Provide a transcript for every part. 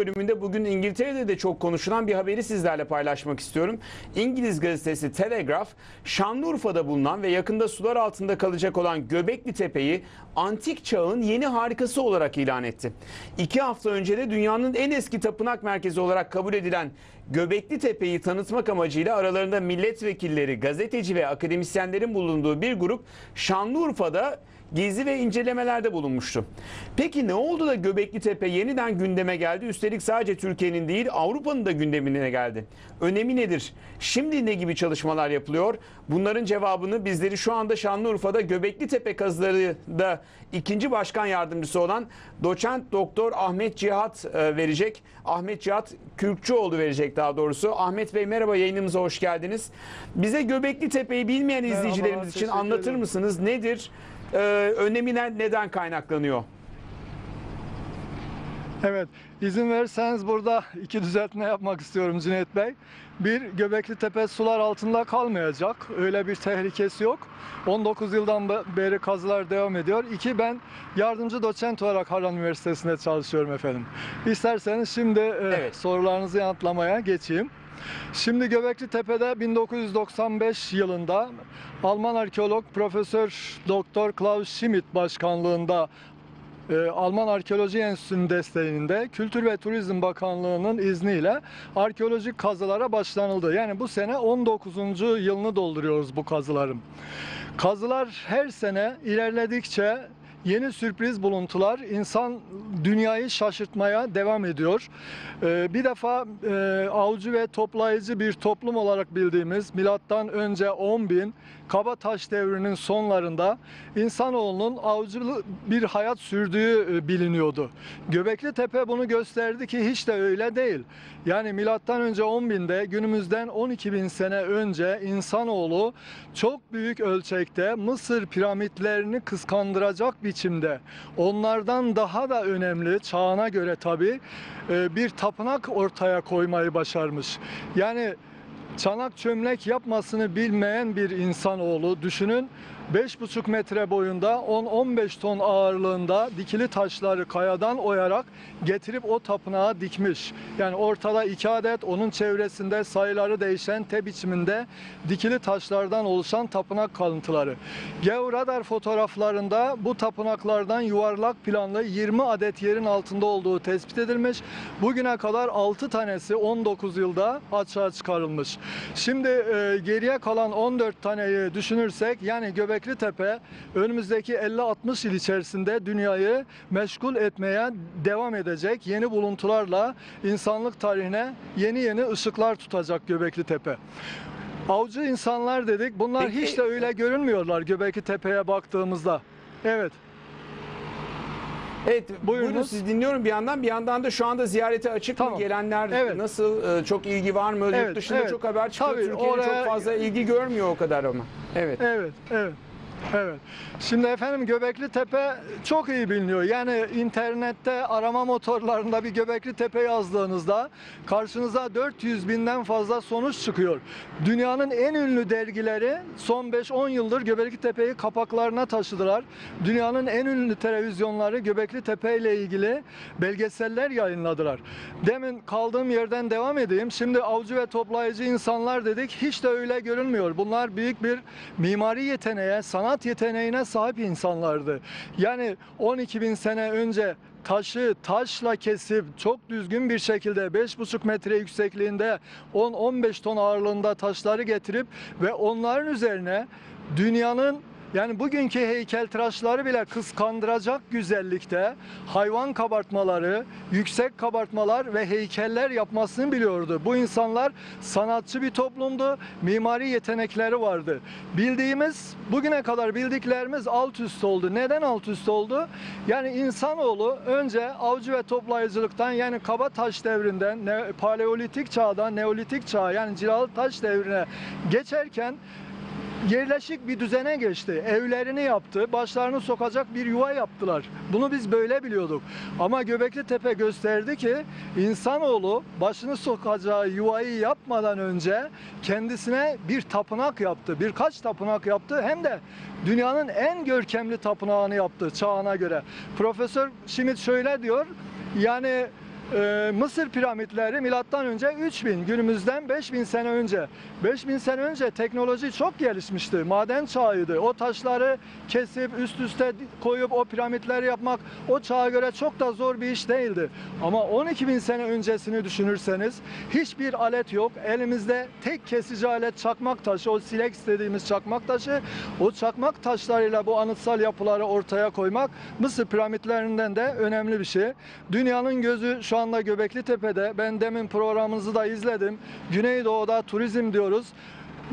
bölümünde bugün İngiltere'de de çok konuşulan bir haberi sizlerle paylaşmak istiyorum. İngiliz gazetesi Telegraph, Şanlıurfa'da bulunan ve yakında sular altında kalacak olan Göbekli Tepe'yi antik çağın yeni harikası olarak ilan etti. İki hafta önce de dünyanın en eski tapınak merkezi olarak kabul edilen Göbekli Tepe'yi tanıtmak amacıyla aralarında milletvekilleri, gazeteci ve akademisyenlerin bulunduğu bir grup Şanlıurfa'da gezi ve incelemelerde bulunmuştu. Peki ne oldu da Göbekli Tepe yeniden gündeme geldi? Üstelik sadece Türkiye'nin değil Avrupa'nın da gündemine geldi. Önemi nedir? Şimdi ne gibi çalışmalar yapılıyor? Bunların cevabını bizleri şu anda Şanlıurfa'da Göbekli Tepe kazılarında ikinci başkan yardımcısı olan doçent doktor Ahmet Cihat e, verecek. Ahmet Cihat Kürkçüoğlu verecek daha doğrusu. Ahmet Bey merhaba yayınımıza hoş geldiniz. Bize Göbekli Tepe'yi bilmeyen izleyicilerimiz için anlatır mısınız? Nedir? Ee, önemi ne- neden kaynaklanıyor? Evet, izin verirseniz burada iki düzeltme yapmak istiyorum Cüneyt Bey. Bir, Göbekli Tepe sular altında kalmayacak. Öyle bir tehlikesi yok. 19 yıldan be- beri kazılar devam ediyor. İki, ben yardımcı doçent olarak Harran Üniversitesi'nde çalışıyorum efendim. İsterseniz şimdi e, Evet. sorularınızı yanıtlamaya geçeyim. Şimdi Göbekli Tepe'de 1995 yılında Alman arkeolog Profesör Doktor Klaus Schmidt başkanlığında e, Alman Arkeoloji Enstitüsü'nün desteğinde Kültür ve Turizm Bakanlığı'nın izniyle arkeolojik kazılara başlanıldı. Yani bu sene 19. yılını dolduruyoruz bu kazıların. Kazılar her sene ilerledikçe yeni sürpriz buluntular insan dünyayı şaşırtmaya devam ediyor. Ee, bir defa e, avcı ve toplayıcı bir toplum olarak bildiğimiz milattan önce 10.000 kaba taş devrinin sonlarında insanoğlunun avcılı bir hayat sürdüğü e, biliniyordu. Göbekli Tepe bunu gösterdi ki hiç de öyle değil. Yani milattan önce 10.000'de günümüzden 12.000 sene önce insanoğlu çok büyük ölçekte Mısır piramitlerini kıskandıracak biçimde onlardan daha da önemli çağına göre tabi bir tapınak ortaya koymayı başarmış. Yani çanak çömlek yapmasını bilmeyen bir insanoğlu düşünün 5,5 metre boyunda 10-15 ton ağırlığında dikili taşları kayadan oyarak getirip o tapınağa dikmiş. Yani ortada iki adet onun çevresinde sayıları değişen T biçiminde dikili taşlardan oluşan tapınak kalıntıları. Georadar fotoğraflarında bu tapınaklardan yuvarlak planlı 20 adet yerin altında olduğu tespit edilmiş. Bugüne kadar 6 tanesi 19 yılda açığa çıkarılmış. Şimdi e, geriye kalan 14 taneyi düşünürsek yani Göbekli Tepe önümüzdeki 50-60 yıl içerisinde dünyayı meşgul etmeye devam edecek yeni buluntularla insanlık tarihine yeni yeni ışıklar tutacak Göbekli Tepe. Avcı insanlar dedik. Bunlar Peki- hiç de öyle görünmüyorlar Göbekli Tepe'ye baktığımızda. Evet. Evet, buyurun Buyurunuz. sizi dinliyorum bir yandan. Bir yandan da şu anda ziyarete açık mı? Tamam. Gelenler Evet. nasıl? Ee, Çok ilgi var mı? Yurt Evet, dışında evet. çok haber çıkıyor. Türkiye'de oraya- çok fazla ilgi görmüyor o kadar ama. Evet. Evet, evet. Evet. Şimdi efendim Göbekli Tepe çok iyi biliniyor. Yani internette arama motorlarında bir Göbekli Tepe yazdığınızda karşınıza 400 binden fazla sonuç çıkıyor. Dünyanın en ünlü dergileri son 5-10 yıldır Göbekli Tepe'yi kapaklarına taşıdılar. Dünyanın en ünlü televizyonları Göbekli Tepe ile ilgili belgeseller yayınladılar. Demin kaldığım yerden devam edeyim. Şimdi avcı ve toplayıcı insanlar dedik. Hiç de öyle görünmüyor. Bunlar büyük bir mimari yeteneğe, sanat yeteneğine sahip insanlardı. Yani 12 bin sene önce taşı taşla kesip çok düzgün bir şekilde 5,5 metre yüksekliğinde 10-15 ton ağırlığında taşları getirip ve onların üzerine dünyanın yani bugünkü heykeltıraşları bile kıskandıracak güzellikte hayvan kabartmaları, yüksek kabartmalar ve heykeller yapmasını biliyordu. Bu insanlar sanatçı bir toplumdu, mimari yetenekleri vardı. Bildiğimiz, bugüne kadar bildiklerimiz alt üst oldu. Neden alt üst oldu? Yani insanoğlu önce avcı ve toplayıcılıktan yani kaba taş devrinden, paleolitik çağdan neolitik çağa yani cilalı taş devrine geçerken yerleşik bir düzene geçti. Evlerini yaptı, başlarını sokacak bir yuva yaptılar. Bunu biz böyle biliyorduk. Ama Göbekli Tepe gösterdi ki insanoğlu başını sokacağı yuvayı yapmadan önce kendisine bir tapınak yaptı. Birkaç tapınak yaptı hem de dünyanın en görkemli tapınağını yaptı çağına göre. Profesör Schmidt şöyle diyor. Yani e, Mısır piramitleri milattan önce 3000, günümüzden 5000 sene önce. 5000 sene önce teknoloji çok gelişmişti. Maden çağıydı. O taşları kesip üst üste koyup o piramitleri yapmak o çağa göre çok da zor bir iş değildi. Ama 12 bin sene öncesini düşünürseniz hiçbir alet yok. Elimizde tek kesici alet çakmak taşı, o silex dediğimiz çakmak taşı. O çakmak taşlarıyla bu anıtsal yapıları ortaya koymak Mısır piramitlerinden de önemli bir şey. Dünyanın gözü şu anda Göbekli Tepe'de. Ben demin programınızı da izledim. Güneydoğu'da turizm diyoruz.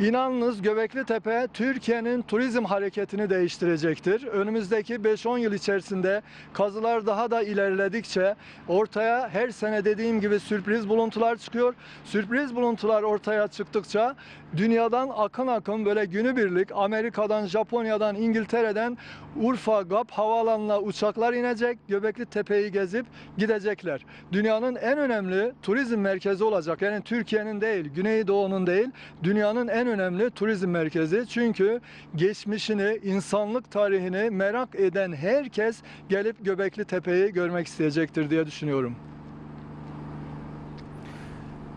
İnanınız Göbekli Tepe Türkiye'nin turizm hareketini değiştirecektir. Önümüzdeki 5-10 yıl içerisinde kazılar daha da ilerledikçe ortaya her sene dediğim gibi sürpriz buluntular çıkıyor. Sürpriz buluntular ortaya çıktıkça dünyadan akın akın böyle günübirlik Amerika'dan, Japonya'dan, İngiltere'den Urfa, GAP havaalanına uçaklar inecek. Göbekli Tepe'yi gezip gidecekler. Dünyanın en önemli turizm merkezi olacak. Yani Türkiye'nin değil, Güneydoğu'nun değil, dünyanın en önemli turizm merkezi. Çünkü geçmişini, insanlık tarihini merak eden herkes gelip Göbekli Tepe'yi görmek isteyecektir diye düşünüyorum.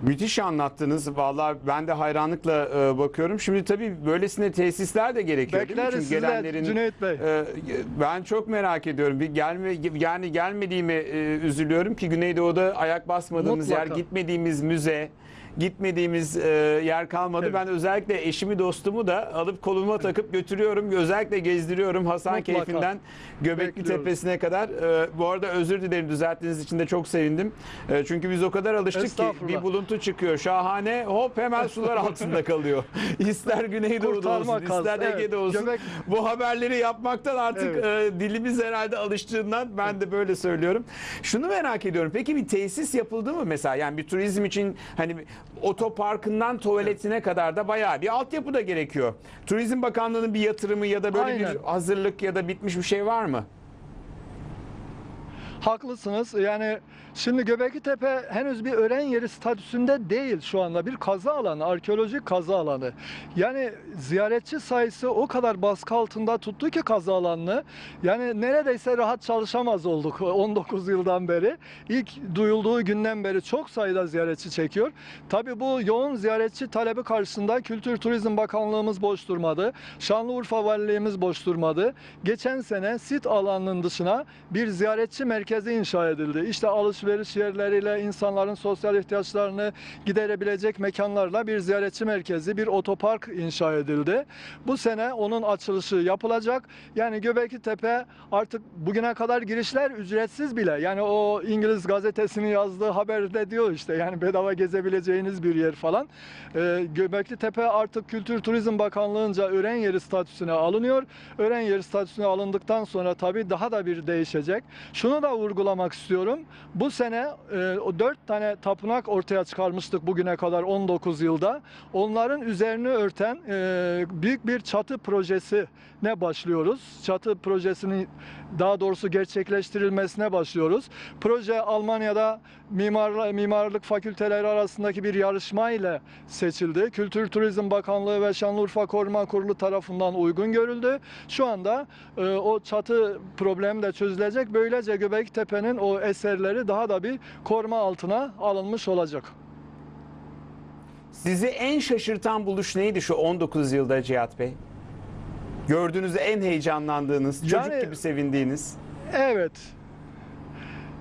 Müthiş anlattınız. Vallahi ben de hayranlıkla e, bakıyorum. Şimdi tabii böylesine tesisler de gerekiyor değil mi? Bekleriz Çünkü sizler Cüneyt Bey. e, ben çok merak ediyorum. Bir gelme yani gelmediğime e, üzülüyorum ki Güneydoğu'da ayak basmadığımız yer, Mutlaka. gitmediğimiz müze, gitmediğimiz e, yer kalmadı. Evet. Ben özellikle eşimi dostumu da alıp koluma takıp götürüyorum. Özellikle gezdiriyorum Hasan Mutlaka. Keyfi'nden Göbekli Bekliyoruz. Tepesi'ne kadar. E, bu arada özür dilerim düzelttiğiniz için de çok sevindim. E, çünkü biz o kadar alıştık ki bir buluntu çıkıyor şahane hop hemen sular altında kalıyor. İster Güneydoğu'da Kurtarma olsun kazı, ister evet. Ege'de olsun. Göbek- Bu haberleri yapmaktan artık Evet. e, dilimiz herhalde alıştığından ben de böyle söylüyorum. Şunu merak ediyorum peki bir tesis yapıldı mı mesela yani bir turizm için hani otoparkından tuvaletine kadar da bayağı bir altyapı da gerekiyor. Turizm Bakanlığı'nın bir yatırımı ya da böyle Aynen. bir hazırlık ya da bitmiş bir şey var mı? Haklısınız. Yani şimdi Göbekli Tepe henüz bir öğren yeri statüsünde değil şu anda. Bir kazı alanı, arkeolojik kazı alanı. Yani ziyaretçi sayısı o kadar baskı altında tuttu ki kazı alanını. Yani neredeyse rahat çalışamaz olduk 19 yıldan beri. İlk duyulduğu günden beri çok sayıda ziyaretçi çekiyor. Tabii bu yoğun ziyaretçi talebi karşısında Kültür Turizm Bakanlığımız boş durmadı. Şanlıurfa Valiliğimiz boş durmadı. Geçen sene sit alanının dışına bir ziyaretçi merkezi inşa edildi. İşte alışveriş yerleriyle insanların sosyal ihtiyaçlarını giderebilecek mekanlarla bir ziyaretçi merkezi, bir otopark inşa edildi. Bu sene onun açılışı yapılacak. Yani Göbekli Tepe artık bugüne kadar girişler ücretsiz bile. Yani o İngiliz gazetesinin yazdığı haberde diyor işte yani bedava gezebileceğiniz bir yer falan. Ee, Göbekli Tepe artık Kültür Turizm Bakanlığı'nca öğren yeri statüsüne alınıyor. Öğren yeri statüsüne alındıktan sonra tabii daha da bir değişecek. Şunu da vurgulamak istiyorum. Bu sene e, o 4 tane tapınak ortaya çıkarmıştık bugüne kadar 19 yılda. Onların üzerini örten e, büyük bir çatı projesi ne başlıyoruz. Çatı projesinin daha doğrusu gerçekleştirilmesine başlıyoruz. Proje Almanya'da mimar, mimarlık fakülteleri arasındaki bir yarışma ile seçildi. Kültür Turizm Bakanlığı ve Şanlıurfa Koruma Kurulu tarafından uygun görüldü. Şu anda e, o çatı problemi de çözülecek. Böylece Göbekli Tepe'nin o eserleri daha da bir koruma altına alınmış olacak. Sizi en şaşırtan buluş neydi şu 19 yılda Cihat Bey? Gördüğünüzde en heyecanlandığınız, çocuk Yani- gibi sevindiğiniz. Evet.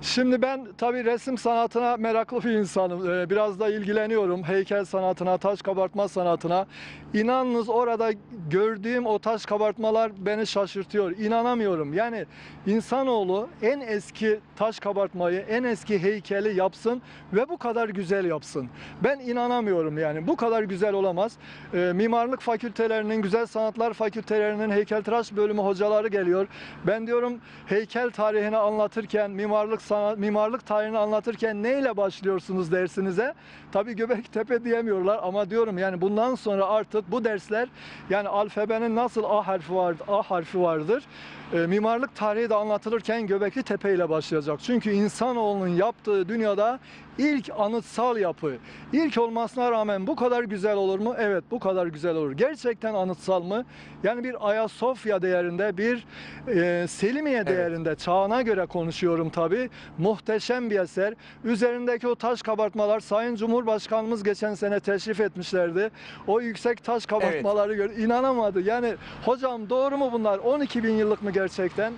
Şimdi ben tabii resim sanatına meraklı bir insanım. Ee, Biraz da ilgileniyorum. Heykel sanatına, taş kabartma sanatına. İnanınız orada gördüğüm o taş kabartmalar beni şaşırtıyor. İnanamıyorum. Yani insanoğlu en eski taş kabartmayı, en eski heykeli yapsın ve bu kadar güzel yapsın. Ben inanamıyorum yani. Bu kadar güzel olamaz. Ee, mimarlık fakültelerinin, güzel sanatlar fakültelerinin heykeltıraş bölümü hocaları geliyor. Ben diyorum heykel tarihini anlatırken, mimarlık sanat, mimarlık tarihini anlatırken neyle başlıyorsunuz dersinize? Tabii Göbektepe diyemiyorlar ama diyorum yani bundan sonra artık bu dersler yani alfabenin nasıl A harfi var, A harfi vardır. E, mimarlık tarihi de anlatılırken Göbekli Tepe ile başlayacak. Çünkü insanoğlunun yaptığı dünyada ilk anıtsal yapı. İlk olmasına rağmen bu kadar güzel olur mu? Evet bu kadar güzel olur. Gerçekten anıtsal mı? Yani bir Ayasofya değerinde, bir e, Selimiye değerinde, çağına göre konuşuyorum tabii. Muhteşem bir eser. Üzerindeki o taş kabartmalar Sayın Cumhurbaşkanımız geçen sene teşrif etmişlerdi. O yüksek taş kabartmaları gör inanamadı. Yani hocam doğru mu bunlar? 12 bin yıllık mı gerçekten?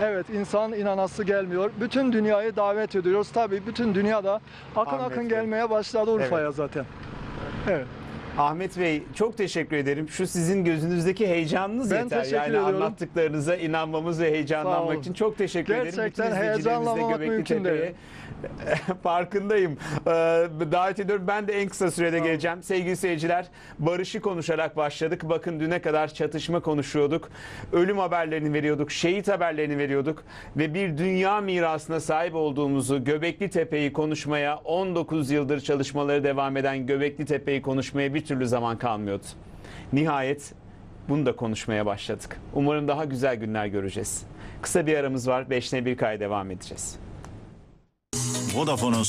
Evet insan inanası gelmiyor. Bütün dünyayı davet ediyoruz. Tabii bütün dünyada akın Ahmet akın Bey. gelmeye başladı Urfa'ya zaten. Evet. Ahmet Bey çok teşekkür ederim. Şu sizin gözünüzdeki heyecanınız Ben yeter. Yani ediyorum. anlattıklarınıza inanmamız ve heyecanlanmak için çok teşekkür ederim. Gerçekten izleyicilerimiz de heyecanlanmamak mümkün değil. Farkındayım. Ee, davet ediyorum. Ben de en kısa sürede geleceğim. Sevgili seyirciler, barışı konuşarak başladık. Bakın düne kadar çatışma konuşuyorduk. Ölüm haberlerini veriyorduk. Şehit haberlerini veriyorduk. Ve bir dünya mirasına sahip olduğumuzu Göbekli Tepe'yi konuşmaya 19 yıldır çalışmaları devam eden Göbekli Tepe'yi konuşmaya bir türlü zaman kalmıyordu. Nihayet bunu da konuşmaya başladık. Umarım daha güzel günler göreceğiz. Kısa bir aramız var. 5'ne 1 kay devam edeceğiz. Vodafone'un